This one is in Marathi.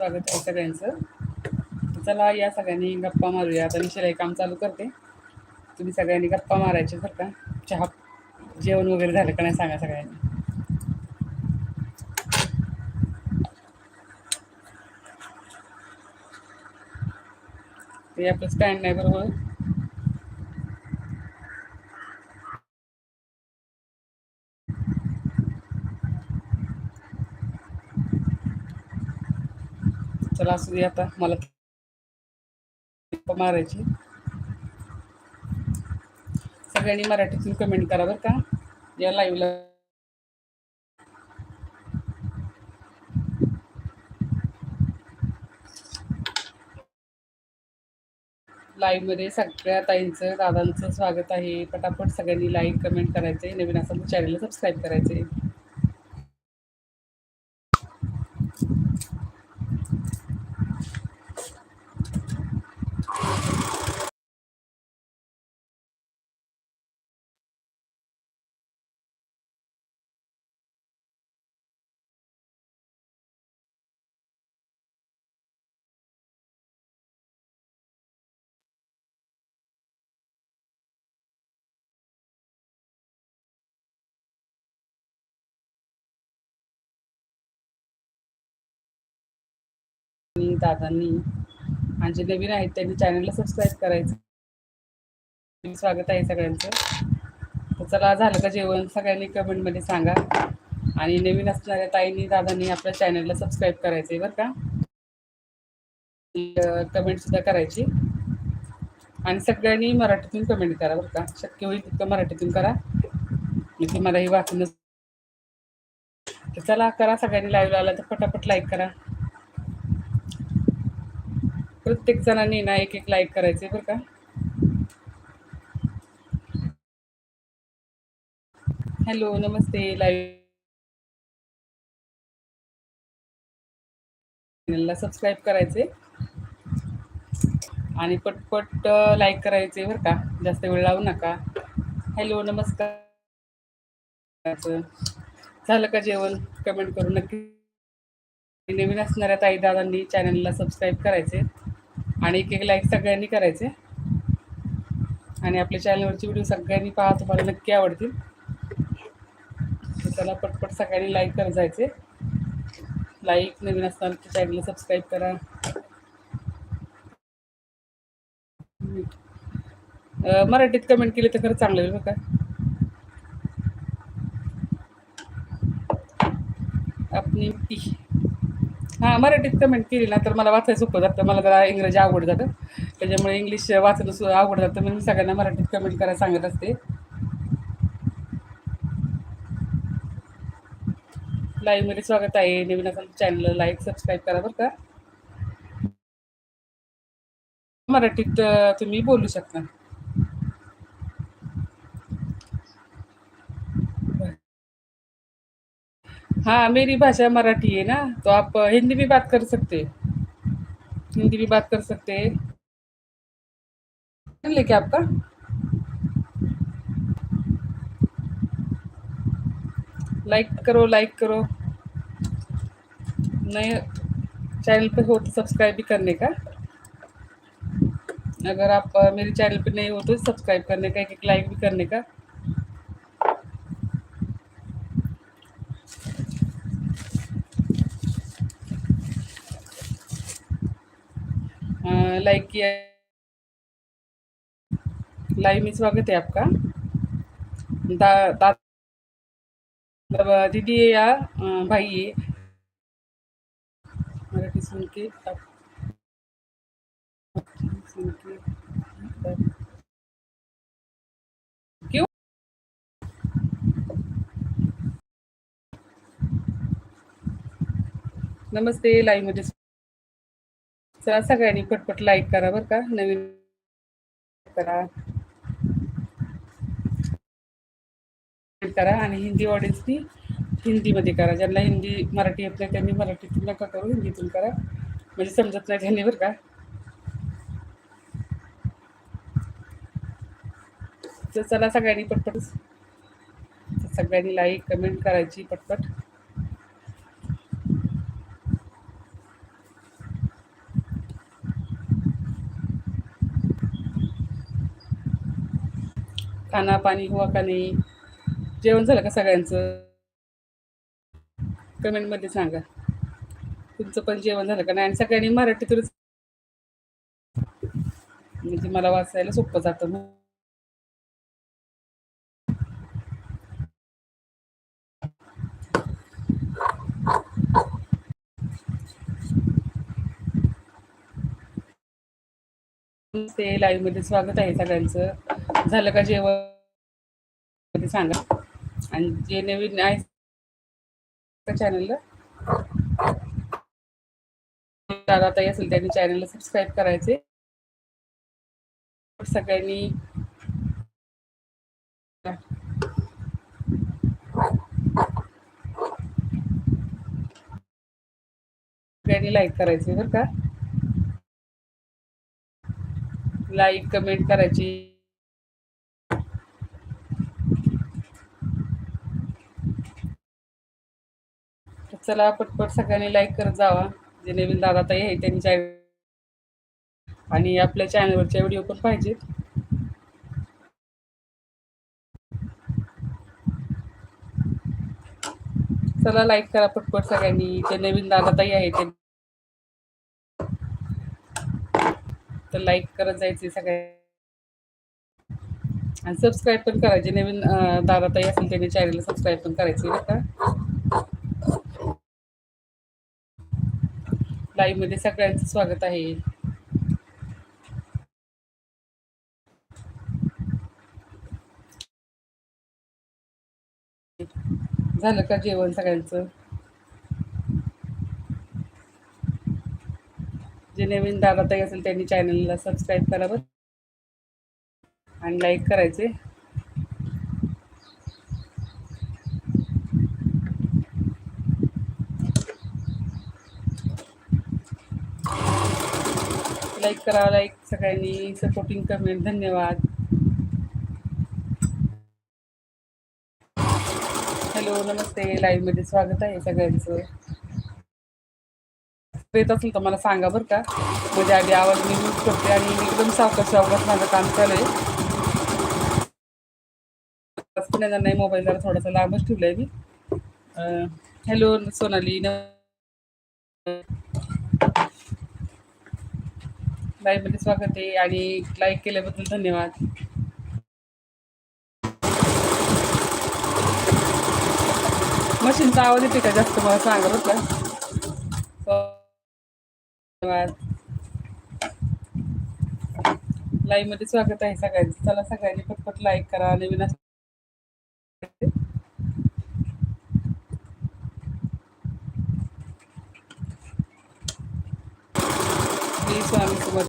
स्वागत आहे सगळ्यांचं. चला या सगळ्यांनी गप्पा मारूया. आता मी शिलाई काम चालू करते. तुम्ही सगळ्यांनी गप्पा मारायचे बरं का? चहा जेवण वगैरे झालं का नाही सांगा सगळ्यांनी. ते आपलं स्टँड नाही बरोबर. चला असू दे आता मला मारायची. सगळ्यांनी मराठीतून कमेंट करा बरं का. या लाईव्हला लाईव्हमध्ये सगळ्या ताईंचं दादांचं स्वागत आहे. पटापट सगळ्यांनी लाईक कमेंट करायचे नवीन असं तर चॅनलला सबस्क्राईब करायचे दादांनी आणि जे नवीन आहेत त्यांनी चॅनलला सबस्क्राईब करायचं. स्वागत आहे सगळ्यांचं. तर चला झालं का जेवण? सगळ्यांनी कमेंटमध्ये सांगा. आणि नवीन असणाऱ्या ताईंनी दादांनी आपल्या चॅनलला सबस्क्राईब करायचं आहे बरं का? कमेंट सुद्धा करायची. आणि सगळ्यांनी मराठीतून कमेंट करा बरं का. शक्य होईल तितकं मराठीतून करा. मी तुम्हालाही वाचूनच तर चला करा सगळ्यांनी लाईव्ह आला तर पटापट लाईक करा. प्रत्येक जणांनी ना एक एक लाईक करायचे बरं का. हॅलो नमस्ते लाईव्ह सबस्क्राईब करायचे. आणि पटपट लाईक करायचे बरं का. जास्त वेळ लावू नका. हॅलो नमस्कार. झालं का जेवण? कमेंट करू नक्की. नवीन असणाऱ्या ताई दादांनी चॅनलला सबस्क्राईब करायचे. आणि एक एक लाईक सगळ्यांनी करायचे. आणि आपल्या चॅनलवरची व्हिडिओ सगळ्यांनी पाहा तुम्हाला नक्की आवडतील. त्याला पटपट सगळ्यांनी लाईक करत जायचे. लाईक नवीन असताना चॅनलला सबस्क्राईब करा. मराठीत कमेंट केली तर खरं चांगलं होईल बघा आपली हां मराठीत कमेंट केली ना तर मला वाचायला सोपं जातं. मला जरा इंग्रजी आवड जातं. त्याच्यामुळे इंग्लिश वाचणं सु आवड जातं. म्हणून सगळ्यांना मराठीत कमेंट करायला सांगत असते. लाईव्हमध्ये स्वागत आहे. नवीन असाल चॅनलला लाईक सबस्क्राईब करा बरं का. मराठीत तुम्ही बोलू शकता. हाँ मेरी भाषा मराठी है ना तो आप हिंदी भी बात कर सकते हिंदी भी बात कर सकते हैं। लेके आपका? लाइक करो लाइक करो। नए चैनल पे हो तो सब्सक्राइब भी करने का। अगर आप मेरे चैनल पे नहीं हो तो सब्सक्राइब करने का एक एक लाइक भी करने का। लाइक किया लाइव में स्वागत है आपका। दा, दा दीदी है या भाई है? मराठी सुन के नमस्ते लाईव्ह मध्ये चला सगळ्यांनी पटपट लाईक करा बरं का. नवीन करा. करा आणि हिंदी ऑडियन्सनी हिंदीमध्ये करा. ज्यांना हिंदी मराठी येत नाही त्यांनी मराठीतून नका करू हिंदीतून करा. म्हणजे समजत नाही त्यांनी बरं का. तर चला सगळ्यांनी पटपट. सगळ्यांनी लाईक कमेंट करायची पटपट. खाना पाणी हुआ का नाही? जेवण झालं का सगळ्यांचं? कमेंटमध्ये सांगा. तुमचं पण जेवण झालं का नाही? आणि सगळ्यांनी मराठीतूनच म्हणजे मला वाचायला सोपं जातं मग. ते लाईव्हमध्ये स्वागत आहे सगळ्यांचं. झालं का जेवण? सांगा. आणि जे नवीन आहे चॅनलला दादा ताई असेल त्यांनी चॅनलला सबस्क्राईब करायचे. सगळ्यांनी सगळ्यांनी लाईक करायचे बरं का. लाईक कमेंट करायची. चला पटपट सगळ्यांनी लाईक करत जावा. जे नवीन दादा ताई आहे त्यांनी चॅनल आणि आपल्या चॅनलवरच्या व्हिडिओ पण पाहिजेत. चला लाईक करा पटपट सगळ्यांनी. जे नवीन दादा ताई आहे ते तर लाईक करत जायचे सगळ्या आणि सबस्क्राईब पण करायचे नवीन दादा ताई असेल त्यांनी चॅनलला सबस्क्राईब पण करायचे बरं का. लाईव्हमध्ये सगळ्यांचं स्वागत आहे. झालं का जेवण सगळ्यांचं? जे नवीन दादा ताई असेल त्यांनी चॅनलला सबस्क्राईब करावं आणि लाईक करायचे. लाईक करा लाईक सगळ्यांनी सपोर्टिंग कमेंट धन्यवाद. हॅलो नमस्ते. लाईव्हमध्ये स्वागत आहे सगळ्यांचं. येत असेल तर मला सांगा बरं का. म्हणजे आधी आवाज मी यूज करते आणि एकदम सावकाश सावकाश माझं काम चालू आहे. नाही मोबाईल जरा थोडासा लांबच ठेवलाय मी. हॅलो सोनाली. न लाईव्हमध्ये स्वागत आहे आणि लाईक केल्याबद्दल धन्यवाद. मशीनचा आवाज येते का? जास्त मला सांगा बरं का. धन्यवाद. लाईव्हमध्ये स्वागत आहे सगळ्यांचं. चला सगळ्यांनी पटपट लाईक करा. नवीन